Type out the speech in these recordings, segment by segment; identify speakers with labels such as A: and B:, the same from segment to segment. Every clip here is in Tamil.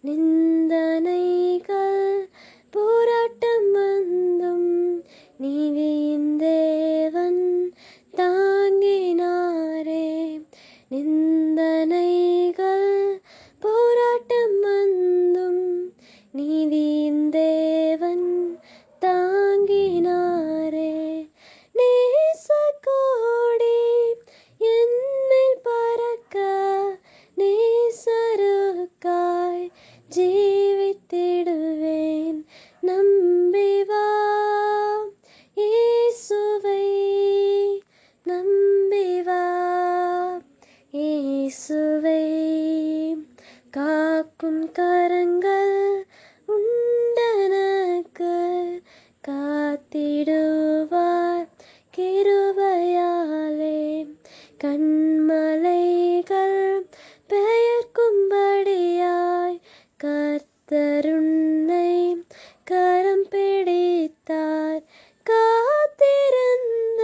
A: நிந்தனைகள் போராட்டம் வந்தும் நீதியின் தேவன் தாங்கினாரே. நிந்தனைகள் போராட்டம் வந்தும் நீதியின் ஜீவித்திடுவேன். நம்பி வா இயேசுவை நம்பி வா இயேசுவை காக்கும் கரங்கள் கர்த்தருன்னை கரம் பிடித்தார். காத்திருந்த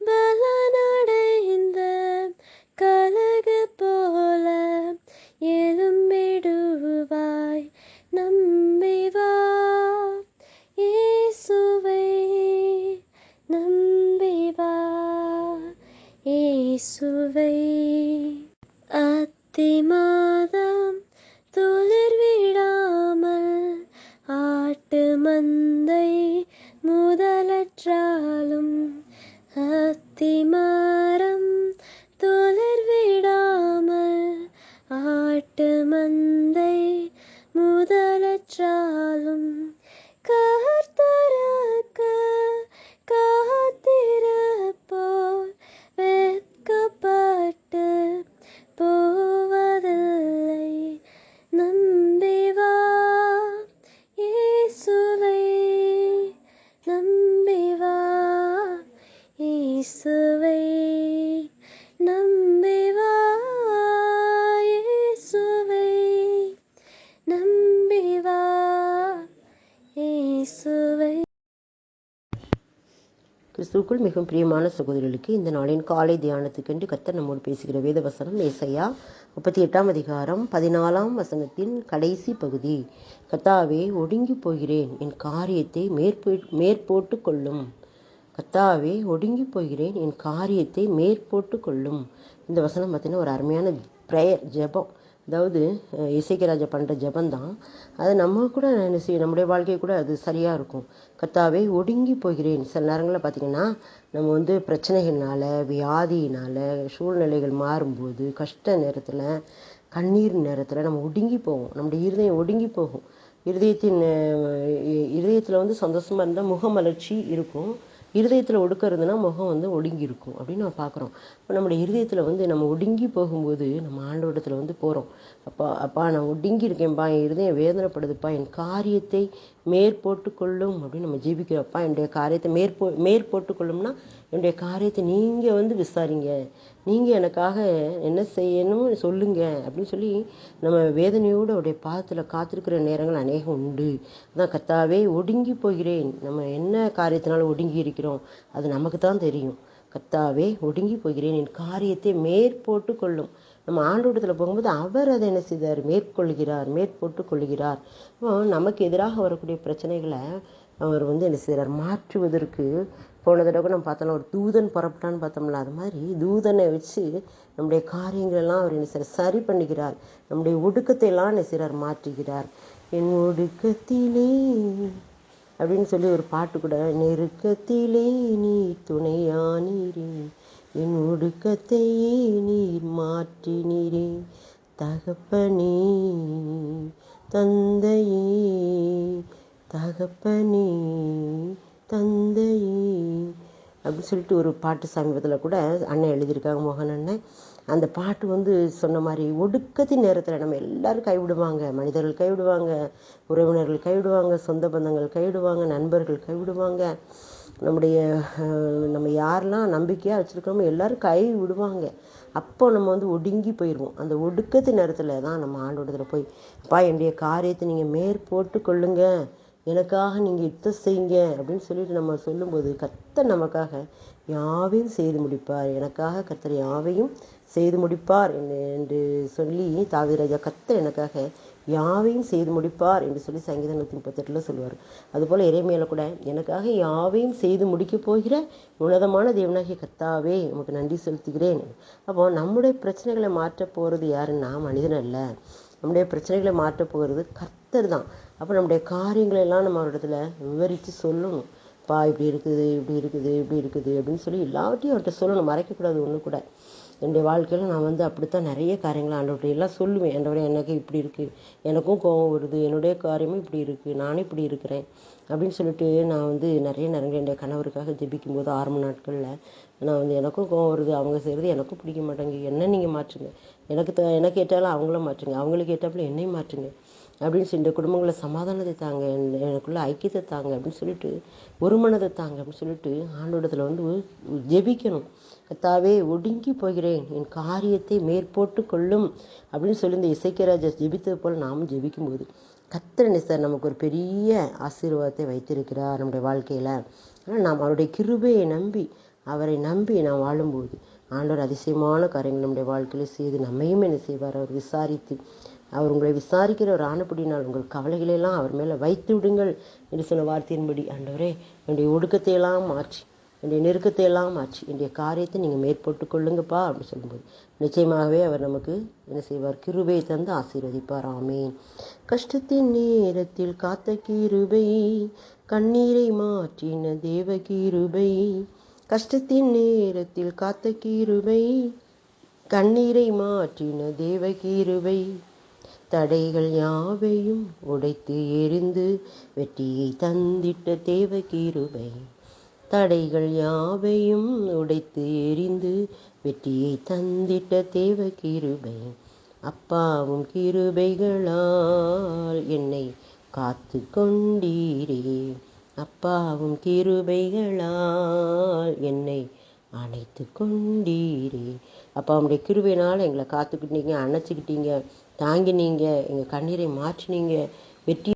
A: பலனடைந்த கலக போல எழும்பிடுவாய் நம்பி வா இயேசுவை நம்பி வா இயேசுவை. அத்தி முதலற்றாலும் கிறிஸ்துக்குள் இயேசுவை.
B: மிகவும் பிரியமான சகோதரிகளுக்கு இந்த நாளின் காலை தியானத்துக்கென்று கத்தர் நம்மோடு பேசுகிற வேத வசனம் ஏசையா முப்பத்தி எட்டாம் அதிகாரம் பதினாலாம் வசனத்தின் கடைசி பகுதி. கத்தாவே ஒடுங்கி போகிறேன். என் காரியத்தை மேற்போ மேற்போட்டு கொள்ளும் கத்தாவே ஒடுங்கி போகிறேன். என் காரியத்தை மேற்போட்டு கொள்ளும் இந்த வசனம் பார்த்தீங்கன்னா ஒரு அருமையான ப்ரேயர் ஜெபம். அதாவது இசைக்கராஜா பண்ணுற ஜபந்தான் அது நம்ம கூட என்ன செய்ய நம்முடைய வாழ்க்கை கூட அது சரியாக இருக்கும். கத்தாவே ஒடுங்கி போகிறேன். சில நேரங்களில் பார்த்தீங்கன்னா நம்ம வந்து பிரச்சனைகள்னால வியாதியினால சூழ்நிலைகள் மாறும்போது கஷ்ட நேரத்தில் கண்ணீர் நேரத்தில் நம்ம ஒடுங்கி போவோம். நம்முடைய இருதயம் ஒடுங்கி போகும். இருதயத்தின் இருதயத்தில் வந்து சந்தோஷமாக இருந்தால் முகமலர்ச்சி இருக்கும். இருதயத்தில் ஒடுக்க இருந்ததுன்னா முகம் வந்து ஒடுங்கி இருக்கும் அப்படின்னு நம்ம பார்க்குறோம். இப்போ நம்முடைய இருதயத்தில் வந்து நம்ம ஒடுங்கி போகும்போது நம்ம ஆண்டோடத்தில் வந்து போகிறோம் அப்பா அப்பா நான் ஒடுங்கி இருக்கேன்ப்பா என் இருதயம் வேதனைப்படுதுப்பா என் காரியத்தை மேற்போட்டு கொள்ளும் அப்படின்னு நம்ம ஜீபிக்கிறப்பா என்னுடைய காரியத்தை மேற்போ மேற்போட்டு கொள்ளும்னா என்னுடைய காரியத்தை நீங்கள் வந்து விசாரிங்க. நீங்கள் எனக்காக என்ன செய்யணும் சொல்லுங்க. அப்படின்னு சொல்லி நம்ம வேதனையோடு அவருடைய பாதத்தில் காத்திருக்கிற நேரங்கள் அநேகம் உண்டு. அதான் கத்தாவே ஒடுங்கி போகிறேன். நம்ம என்ன காரியத்தினால ஒடுங்கி இருக்கிறோம்? அது நமக்கு தான் தெரியும். கத்தாவே ஒடுங்கி போகிறேன். என் காரியத்தை மேற்போட்டு கொள்ளும். நம்ம ஆண்டோட்டத்தில் போகும்போது அவர் அதை என்ன செய்தார்? மேற்கொள்கிறார் மேற்போட்டு கொள்கிறார். நமக்கு எதிராக வரக்கூடிய பிரச்சனைகளை அவர் வந்து என்ன செய்கிறார் மாற்றுவதற்கு போன தடவை நம்ம பார்த்தோம்னா ஒரு தூதன் புறப்பட்டான்னு பார்த்தோம்ல அது மாதிரி தூதனை வச்சு நம்முடைய காரியங்களெல்லாம் அவர் என்ன செய்கிறார் சரி பண்ணுகிறார் நம்முடைய ஒடுக்கத்தை எல்லாம் என்ன செய்கிறார் மாற்றுகிறார். என் ஒடுக்கத்திலே அப்படின்னு சொல்லி ஒரு பாட்டு கூட நெருக்கத்திலே நீ துணையானீரே என் ஒடுக்கத்தையே நீர் மாற்றினீரே தகப்பனே தந்தையே தகப்பனே தந்தையே அப்படின்னு சொல்லிட்டு ஒரு பாட்டு சமீபத்தில் கூட அண்ணன் எழுதியிருக்காங்க மோகன் அண்ணன். அந்த பாட்டு வந்து சொன்ன மாதிரி ஒடுக்கத்தின் நேரத்தில் நம்ம எல்லாரும் கைவிடுவாங்க. மனிதர்கள் கைவிடுவாங்க உறவினர்கள் கைவிடுவாங்க சொந்த பந்தங்கள் கைவிடுவாங்க நண்பர்கள் கைவிடுவாங்க. நம்முடைய நம்ம யாரெல்லாம் நம்பிக்கையாக வச்சுருக்கோமோ எல்லாரும் கை விடுவாங்க அப்போ நம்ம வந்து ஒடுங்கி போயிடுவோம் அந்த ஒடுக்கத்து நேரத்தில் தான் நம்ம ஆண்டோடத்தில் போய் அப்பா என்னுடைய காரியத்தை நீங்கள் மேற்போட்டு கொள்ளுங்கள் எனக்காக நீங்கள் யுத்தம் செய்யுங்க அப்படின்னு சொல்லிட்டு நம்ம சொல்லும்போது கர்த்தர் நமக்காக யாவையும் செய்து முடிப்பார். எனக்காக கர்த்தர் யாவையும் செய்து முடிப்பார் என்று- என்று சொல்லி தாவிராஜா கர்த்தர் எனக்காக யாவையும் செய்து முடிப்பார் என்று சொல்லி சங்கீதம் நூற்றி முப்பத்தெட்டில் சொல்லுவார். அதுபோல் இறைமையில கூட எனக்காக யாவையும் செய்து முடிக்கப் போகிற உன்னதமான தேவனாகிய கத்தாவே உமக்கு நன்றி செலுத்துகிறேன். அப்போ நம்முடைய பிரச்சனைகளை மாற்றப் போகிறது யாருன்னா மனிதன் அல்ல. நம்முடைய பிரச்சனைகளை மாற்றப் போகிறது கர்த்தர் தான். அப்போ நம்முடைய காரியங்களை எல்லாம் நம்ம அவரிடத்துல விவரித்து சொல்லணும். பா இப்படி இருக்குது இப்படி இருக்குது இப்படி இருக்குது அப்படின்னு சொல்லி எல்லாவற்றையும் அவர்கிட்ட சொல்லணும். மறைக்கக்கூடாது ஒன்று கூட. என்னுடைய வாழ்க்கையில் நான் வந்து அப்படித்தான் நிறைய காரியங்களை ஆண்டவர்கிட்ட எல்லாம் சொல்லுவேன். ஆண்டவரே எனக்கு இப்படி இருக்குது எனக்கும் கோபம் வருது. என்னுடைய காரியமும் இப்படி இருக்குது நானும் இப்படி இருக்கிறேன் அப்படின்னு சொல்லிட்டு நான் வந்து நிறைய நேரங்கள் என்னுடைய கணவருக்காக ஜெபிக்கும் போது ஆரம்ப நாட்களில் நான் வந்து எனக்கும் கோவம் வருது. அவங்க செய்கிறது எனக்கும் பிடிக்க மாட்டேங்குது. என்ன நீங்கள் மாற்றுங்க. எனக்கு த எனக்கு கேட்டாலும் அவங்களும் மாற்றுங்க. அவங்களுக்கு கேட்டாப்புல என்னையும் மாற்றுங்க. அப்படின்னு சொல்லி இந்த குடும்பங்களில் சமாதானத்தை தாங்க என்- ஐக்கியத்தை தாங்க அப்படின்னு சொல்லிட்டு ஒரு மனதை தாங்க அப்படின்னு சொல்லிட்டு ஆண்டோடத்தில் வந்து ஜெபிக்கணும். கத்தாவே ஒடுங்கி போகிறேன். என் காரியத்தை மேற்போட்டு கொள்ளும் அப்படின்னு சொல்லி இந்த இசைக்கராஜர் ஜெபித்தது போல் நாமும் ஜெபிக்கும்போது கத்திரனை சார் நமக்கு ஒரு பெரிய ஆசீர்வாதத்தை வைத்திருக்கிறார் நம்முடைய வாழ்க்கையில். ஆனால் நாம் அவருடைய கிருபையை நம்பி அவரை நம்பி நாம் வாழும்போது ஆண்டவர் அதிசயமான காரியங்கள் நம்முடைய வாழ்க்கையில் செய்து நம்மையும் என்ன செய்வார்? அவர் விசாரித்து அவர் உங்களை விசாரிக்கிற ஒரு ஆணப்படினால் உங்கள் கவலைகளெல்லாம் அவர் மேலே வைத்து விடுங்கள் என்று சொன்ன வார்த்தையின்படி ஆண்டவரே என்னுடைய ஒடுக்கத்தையெல்லாம் மாற்றி என்னுடைய நெருக்கத்தை எல்லாம் மாற்றி என்னுடைய காரியத்தை நீங்கள் மேற்போட்டு கொள்ளுங்கப்பா அப்படின்னு சொல்லும்போது நிச்சயமாகவே அவர் நமக்கு என்ன செய்வார்? கிருபையை தந்து ஆசீர்வதிப்பார். ஆமேன். கஷ்டத்தின் நேரத்தில் காத்த கிருபை கண்ணீரை மாற்றின தேவ கிருபை. கஷ்டத்தின் நேரத்தில் காத்த கிருபை கண்ணீரை மாற்றின தேவ கிருபை. தடைகள் யாவையும் உடைத்து எரிந்து வெற்றியை தந்திட்ட தேவ கிருபை தடைகள் யாவையும் உடைத்து எரிந்து வெற்றியை தந்திட்ட தேவ கிருபை அப்பாவும் கிருபைகளால் என்னை காத்து கொண்டீரே அப்பாவும் கிருபைகளால் என்னை அணைத்து கொண்டீரே அப்பா உங்களுடைய கிருபையினால் எங்களை காத்துக்கிட்டீங்க அணைச்சிக்கிட்டீங்க. தாங்கினீங்க எங்கள் கண்ணீரை மாற்றினீங்க வெற்றி